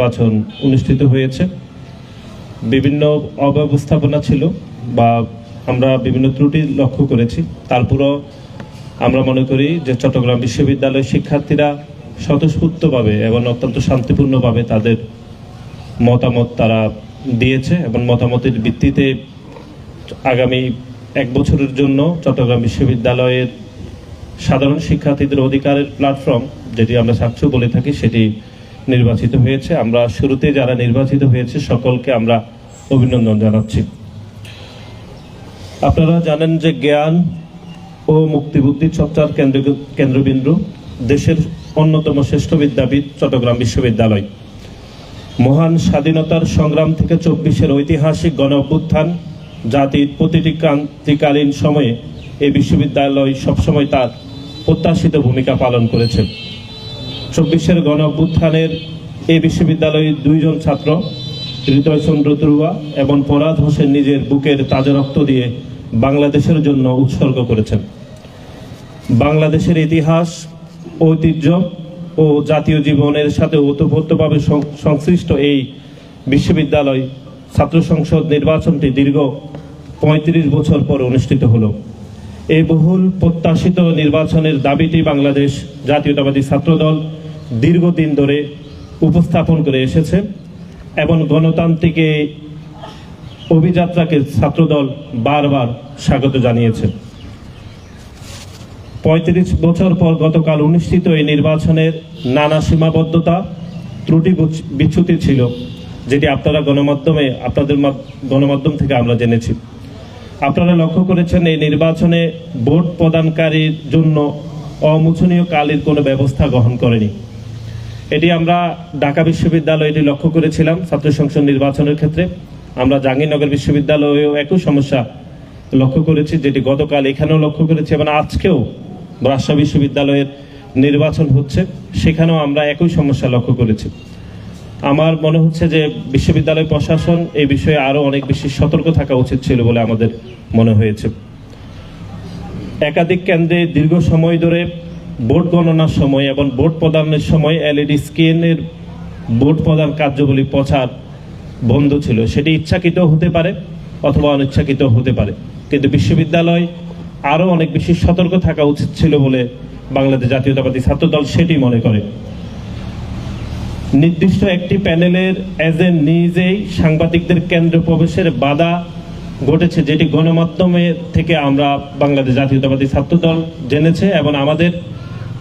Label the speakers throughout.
Speaker 1: নির্বাচন অনুষ্ঠিত হয়েছে। বিভিন্ন অব্যবস্থাপনা ছিল বা আমরা বিভিন্ন ত্রুটি লক্ষ্য করেছি। তারপরও আমরা মনে করি যে চট্টগ্রাম বিশ্ববিদ্যালয়ের শিক্ষার্থীরা স্বতঃস্ফূর্তভাবে এবং অত্যন্ত শান্তিপূর্ণভাবে তাদের মতামত তারা দিয়েছে এবং মতামতের ভিত্তিতে আগামী এক বছরের জন্য চট্টগ্রাম বিশ্ববিদ্যালয়ের সাধারণ শিক্ষার্থীদের অধিকারের প্ল্যাটফর্ম, যেটি আমরা সাক্ষ্য বলে থাকি, সেটি নির্বাচিত হয়েছে। আমরা শুরুতে যারা নির্বাচিত হয়েছে, সকলকে আমরা অভিনন্দন জানাচ্ছি। আপনারা জানেন যে জ্ঞান ও মুক্তিবুদ্ধি চর্চার কেন্দ্র কেন্দ্রবিন্দু দেশের অন্যতম শ্রেষ্ঠ বিদ্যাপীঠ চট্টগ্রাম বিশ্ববিদ্যালয়। মহান স্বাধীনতার সংগ্রাম থেকে চব্বিশের ঐতিহাসিক গণ অভ্যুত্থান জাতির প্রতিটি ক্রান্তিকালীন সময়ে এই বিশ্ববিদ্যালয় সবসময় তার প্রত্যাশিত ভূমিকা পালন করেছে। চব্বিশের গণ অভ্যুত্থানের এই বিশ্ববিদ্যালয়ের দুইজন ছাত্র, হৃদয়চন্দ্র দুর্গা এবং পরাদ হোসেন নিজের বুকের তাজা রক্ত দিয়ে বাংলাদেশের জন্য উৎসর্গ করেছেন। বাংলাদেশের ইতিহাস, ঐতিহ্য ও জাতীয় জীবনের সাথে ওতপ্রোতভাবে সংশ্লিষ্ট এই বিশ্ববিদ্যালয় ছাত্র সংসদ নির্বাচনটি দীর্ঘ পঁয়ত্রিশ বছর পর অনুষ্ঠিত হলো। এই বহুল প্রত্যাশিত নির্বাচনের দাবিটি বাংলাদেশ জাতীয়তাবাদী ছাত্রদল দীর্ঘদিন ধরে উপস্থাপন করে এসেছে এবং গণতান্ত্রিক অভিযাত্রাকে ছাত্রদল বারবার স্বাগত জানিয়েছে। পঁয়ত্রিশ বছর পর গতকাল অনুষ্ঠিত এই নির্বাচনের নানা সীমাবদ্ধতা, ত্রুটি বুচ- বিচ্যুতি ছিল, যেটি আপনারা গণমাধ্যমে, আপনাদের গণমাধ্যম থেকে আমরা জেনেছি। আপনারা লক্ষ্য করেছেন এই নির্বাচনে ভোট প্রদানকারীর জন্য অমোচনীয় কালের কোনো ব্যবস্থা গ্রহণ করেনি। এটি আমরা ঢাকা বিশ্ববিদ্যালয়ে এটি লক্ষ্য করেছিলাম ছাত্র সংসদ নির্বাচনের ক্ষেত্রে। আমরা জাহাঙ্গীরনগর বিশ্ববিদ্যালয়েও একই সমস্যা লক্ষ্য করেছি, যেটি গতকাল এখানেও লক্ষ্য করেছি এবং আজকেও রাজশাহী বিশ্ববিদ্যালয়ের নির্বাচন হচ্ছে, সেখানেও আমরা একই সমস্যা লক্ষ্য করেছি। আমার মনে হচ্ছে যে বিশ্ববিদ্যালয় প্রশাসন এই বিষয়ে আরও অনেক বেশি সতর্ক থাকা উচিত ছিল বলে আমাদের মনে হয়েছে। একাধিক কেন্দ্রে দীর্ঘ সময় ধরে ভোট গণনার সময় এবং ভোট প্রদানের সময় এলইডি স্ক্রিনের ভোট প্রদান কার্যবলী প্রচার বন্ধ ছিল। সেটি ইচ্ছাকৃত হতে পারে অথবা অনিচ্ছাকৃত হতে পারে। কিন্তু বিশ্ববিদ্যালয় আরও অনেক বেশি সতর্ক থাকা উচিত ছিল বলে বাংলাদেশ জাতীয়তাবাদী ছাত্রদল সেটি মনে করে। নির্দিষ্ট একটি প্যানেলের এজেন্ট নিজেই সাংবাদিকদের কেন্দ্র প্রবেশের বাধা ঘটেছে, যেটি গণমাধ্যমে থেকে আমরা বাংলাদেশ জাতীয়তাবাদী ছাত্রদল জেনেছে এবং আমাদের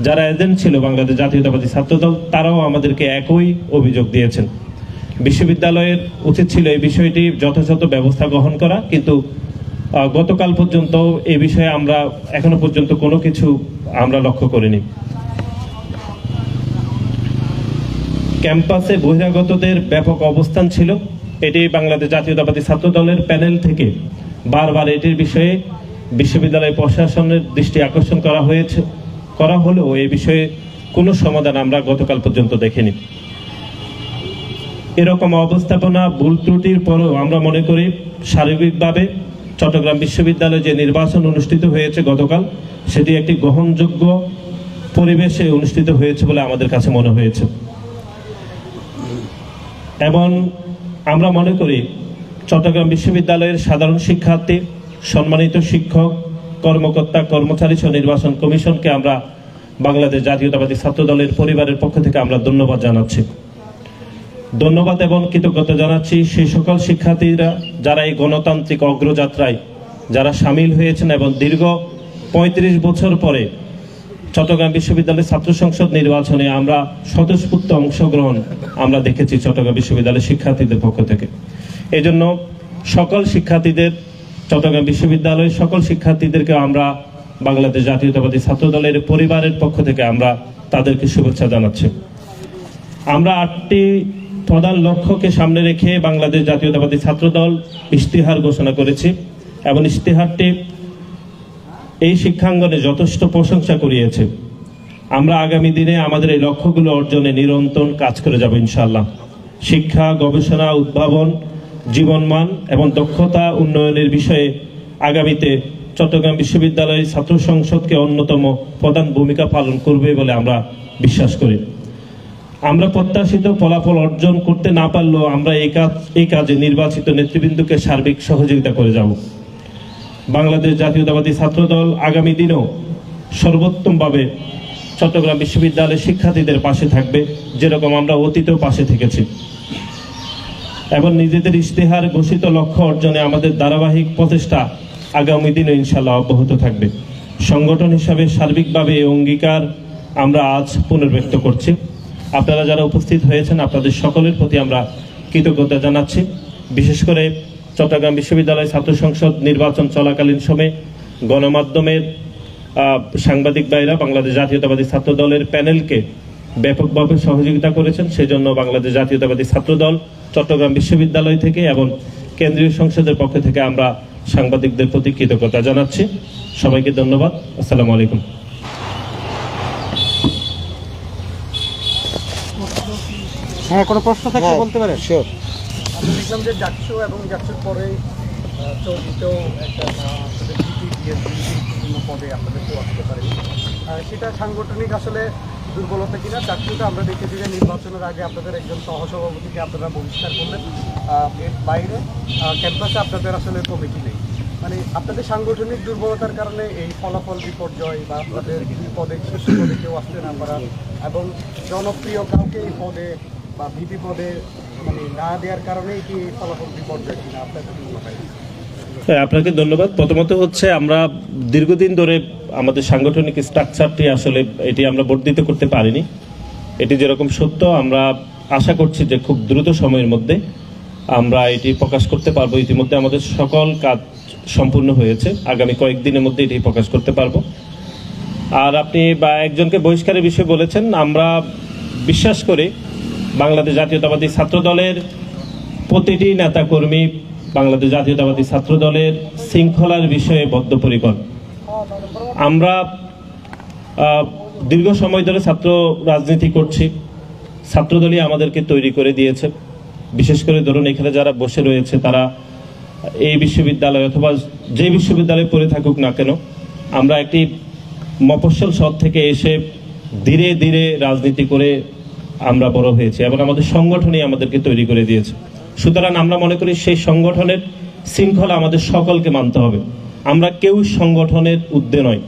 Speaker 1: যারা এজেন্ট ছিল বাংলাদেশ জাতীয়তাবাদী ছাত্রদল, তারাও আমাদেরকে একই অভিযোগ দিয়েছেন। বিশ্ববিদ্যালয়ের উচিত ছিল এই বিষয়টি যথাযথ ব্যবস্থা গ্রহণ করা, কিন্তু গতকাল পর্যন্ত এ বিষয়ে আমরা, এখনও পর্যন্ত কোনো কিছু আমরা লক্ষ্য করিনি। ক্যাম্পাসে বহিরাগতদের ব্যাপক অবস্থান ছিল। এটি বাংলাদেশ জাতীয়তাবাদী ছাত্র দলের প্যানেল থেকে বারবার এটির বিষয়ে বিশ্ববিদ্যালয় প্রশাসনের দৃষ্টি আকর্ষণ করা হয়েছে। করা হলেও এ বিষয়ে কোনো সমাধান আমরা গতকাল পর্যন্ত দেখিনি। এরকম অবস্থাপনা, ভুল ত্রুটির পরেও আমরা মনে করি শারীরিকভাবে চট্টগ্রাম বিশ্ববিদ্যালয়ে যে নির্বাচন অনুষ্ঠিত হয়েছে গতকাল, সেটি একটি গ্রহণযোগ্য পরিবেশে অনুষ্ঠিত হয়েছে বলে আমাদের কাছে মনে হয়েছে। এবং আমরা মনে করি চট্টগ্রাম বিশ্ববিদ্যালয়ের সাধারণ শিক্ষার্থী, সম্মানিত শিক্ষক কর্মকর্তা কর্মচারী সহ নির্বাচন কমিশনকে আমরা বাংলাদেশ জাতীয়তাবাদী ছাত্র দলের পরিবারের পক্ষ থেকে আমরা ধন্যবাদ জানাচ্ছি। ধন্যবাদ এবং কৃতজ্ঞতা জানাচ্ছি সেই সকল শিক্ষার্থীরা যারা এই গণতান্ত্রিক অগ্রযাত্রায় যারা সামিল হয়েছেন এবং দীর্ঘ পঁয়ত্রিশ বছর পরে চট্টগ্রাম বিশ্ববিদ্যালয়ের ছাত্র সংসদ নির্বাচনে আমরা স্বতঃস্ফূর্ত অংশগ্রহণ আমরা দেখেছি চট্টগ্রাম বিশ্ববিদ্যালয়ের শিক্ষার্থীদের পক্ষ থেকে। এই জন্য সকল শিক্ষার্থীদের চট্টগ্রাম বিশ্ববিদ্যালয়ের সকল শিক্ষার্থীদেরকে আমরা বাংলাদেশ জাতীয়তাবাদী ছাত্র দলের পরিবারের পক্ষ থেকে আমরা তাদেরকে শুভেচ্ছা জানাচ্ছি। আমরা আটটি প্রধান লক্ষ্যকে সামনে রেখে বাংলাদেশ জাতীয়তাবাদী ছাত্রদল ইশতেহার ঘোষণা করেছি এবং ইশতেহারটি এই শিক্ষাঙ্গনে যথেষ্ট প্রশংসা করিয়েছে আমরা আগামী দিনে আমাদের এই লক্ষ্যগুলো অর্জনে নিরন্তর কাজ করে যাব ইনশাল্লাহ শিক্ষা, গবেষণা, উদ্ভাবন জীবনমান এবং দক্ষতা উন্নয়নের বিষয়ে আগামীতে চট্টগ্রাম বিশ্ববিদ্যালয়ের ছাত্র সংসদকে অন্যতম প্রধান ভূমিকা পালন করবে বলে আমরা বিশ্বাস করি। আমরা প্রত্যাশিত ফলাফল অর্জন করতে না পারলেও আমরা এই কাজ, এই কাজে নির্বাচিত নেতৃবৃন্দকে সার্বিক সহযোগিতা করে যাব। বাংলাদেশ জাতীয়তাবাদী ছাত্রদল আগামী দিনেও সর্বোত্তমভাবে চট্টগ্রাম বিশ্ববিদ্যালয়ের শিক্ষার্থীদের পাশে থাকবে, যেরকম আমরা অতীতেও পাশে থেকেছি। এবং নিজেদের ইশতেহার ঘোষিত লক্ষ্য অর্জনে আমাদের ধারাবাহিক প্রচেষ্টা আগামী দিনে ইনশাল্লাহ অব্যাহত থাকবে। সংগঠন হিসাবে সার্বিকভাবে এই অঙ্গীকার আমরা আজ পুনর্ব্যক্ত করছি। আপনারা যারা উপস্থিত হয়েছেন, আপনাদের সকলের প্রতি আমরা কৃতজ্ঞতা জানাচ্ছি। বিশেষ করে চট্টগ্রাম বিশ্ববিদ্যালয় ছাত্র সংসদ নির্বাচন চলাকালীন সময়ে গণমাধ্যমের সাংবাদিক ভাইরা বাংলাদেশ জাতীয়তাবাদী ছাত্র দলের প্যানেলকে ব্যাপকভাবে সহযোগিতা করেছেন। সেজন্য বাংলাদেশ জাতীয়তাবাদী ছাত্র দল চট্টগ্রাম বিশ্ববিদ্যালয় থেকে এবং কেন্দ্রীয় সংসদের পক্ষ থেকে আমরা সাংবাদিকদের প্রতি কৃতজ্ঞতা জানাচ্ছি। সবাইকে ধন্যবাদ। আসসালামু আলাইকুম।
Speaker 2: হ্যাঁ কোনো প্রশ্ন থাকলে বলতে পারেন।
Speaker 3: শিওর
Speaker 4: দেখলাম যে ডাকসু এবং ডাকসুর পরে চৌকিতেও একটা পদে আপনাদের কেউ আসতে পারে। সেটা সাংগঠনিক আসলে দুর্বলতা কিনা চাকরিটা আমরা দেখেছি যে নির্বাচনের আগে আপনাদের একজন সহসভাপতিকে আপনারা বহিষ্কার করলেন। এর বাইরে ক্যাম্পাসে আপনাদের আসলে কমিটি নেই। মানে আপনাদের সাংগঠনিক দুর্বলতার কারণে এই ফলাফল বিপর্যয় বা আপনাদের পদে শীর্ষ পদে কেউ আসতে না পারা এবং জনপ্রিয় কাউকে এই পদে বা ভিপি পদে মানে না দেওয়ার কারণেই কি এই ফলাফল বিপর্যয় কিনা আপনাদের মনে হ্যাঁ,
Speaker 1: আপনাকে ধন্যবাদ। প্রথমত হচ্ছে আমরা দীর্ঘদিন ধরে আমাদের সাংগঠনিক স্ট্রাকচারটি আসলে এটি আমরা বর্ধিত করতে পারিনি। এটি যেরকম সত্য, আমরা আশা করছি যে খুব দ্রুত সময়ের মধ্যে আমরা এটি প্রকাশ করতে পারব। ইতিমধ্যে আমাদের সকল কাজ সম্পূর্ণ হয়েছে। আগামী কয়েকদিনের মধ্যে এটি প্রকাশ করতে পারব। আর আপনি বা একজনকে বহিষ্কারের বিষয়ে বলেছেন, আমরা বিশ্বাস করি বাংলাদেশ জাতীয়তাবাদী ছাত্র দলের প্রতিটি নেতাকর্মী বাংলাদেশ জাতীয়তাবাদী ছাত্র দলের শৃঙ্খলার বিষয়ে বদ্ধপরিকর। আমরা দীর্ঘ সময় ধরে ছাত্র রাজনীতি করছি। ছাত্রদলই আমাদেরকে তৈরি করে দিয়েছে। বিশেষ করে ধরুন এখানে যারা বসে রয়েছে, তারা এই বিশ্ববিদ্যালয় অথবা যে বিশ্ববিদ্যালয়ে পড়ে থাকুক না কেন, আমরা একটি মফস্বল শহর থেকে এসে ধীরে ধীরে রাজনীতি করে আমরা বড় হয়েছি এবং আমাদের সংগঠনই আমাদেরকে তৈরি করে দিয়েছে। সুতরাং আমরা মনে করি সেই সংগঠনের শৃঙ্খলা আমাদের সকলকে মানতে হবে। আমরা কেউ সংগঠনের ঊর্ধ্বে নয়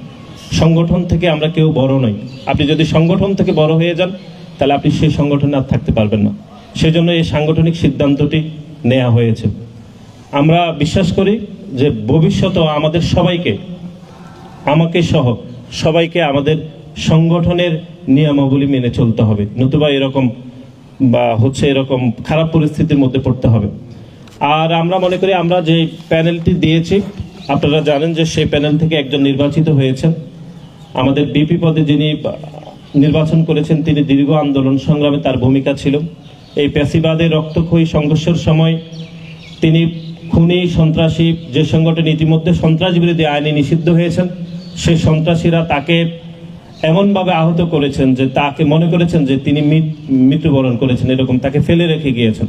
Speaker 1: সংগঠন থেকে আমরা কেউ বড় নই। আপনি যদি সংগঠন থেকে বড় হয়ে যান, তাহলে আপনি সেই সংগঠনে আর থাকতে পারবেন না। সেজন্য এই সাংগঠনিক সিদ্ধান্তটি নেওয়া হয়েছে। আমরা বিশ্বাস করি যে ভবিষ্যতেও আমাদের সবাইকে, আমাকে সহ সবাইকে আমাদের সংগঠনের নিয়মাবলী মেনে চলতে হবে। নতুবা এরকম বা হচ্ছে এরকম খারাপ পরিস্থিতির মধ্যে পড়তে হবে। আর আমরা মনে করি আমরা যে প্যানেলটি দিয়েছি, আপনারা জানেন যে সেই প্যানেল থেকে একজন নির্বাচিত হয়েছেন। আমাদের বিপি পদে যিনি নির্বাচন করেছেন, তিনি দীর্ঘ আন্দোলন সংগ্রামে তার ভূমিকা ছিল। এই প্যাসিবাদের রক্তক্ষয়ী সংঘর্ষের সময় তিনি খুনি, সন্ত্রাসী, যে সংগঠন ইতিমধ্যে সন্ত্রাস বিরোধী আইনে নিষিদ্ধ হয়েছেন, সেই সন্ত্রাসীরা তাকে এমনভাবে আহত করেছেন যে তাকে মনে করেছেন যে তিনি মৃত্যুবরণ করেছেন, এরকম তাকে ফেলে রেখে গিয়েছেন।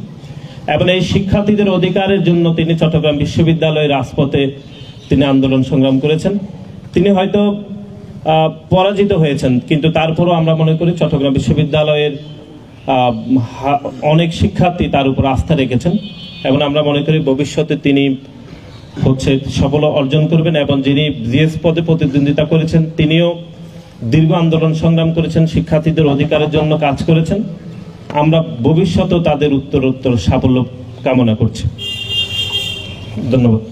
Speaker 1: এবং এই শিক্ষার্থীদের অধিকারের জন্য তিনি চট্টগ্রাম বিশ্ববিদ্যালয়ের রাজপথে তিনি আন্দোলন সংগ্রাম করেছেন। তিনি হয়তো পরাজিত হয়েছেন, কিন্তু তারপরও আমরা মনে করি চট্টগ্রাম বিশ্ববিদ্যালয়ের অনেক শিক্ষার্থী তার উপর আস্থা রেখেছেন। এবং আমরা মনে করি ভবিষ্যতে তিনি হচ্ছে সফল অর্জন করবেন এবং যিনি জিএস পদে প্রতিদ্বন্দ্বিতা করেছেন, তিনিও দীর্ঘ আন্দোলন সংগ্রাম করেছেন, শিক্ষার্থীদের অধিকারের জন্য কাজ করেছেন। আমরা ভবিষ্যতেও তাদের উত্তর উত্তর সাফল্য কামনা করছি। ধন্যবাদ।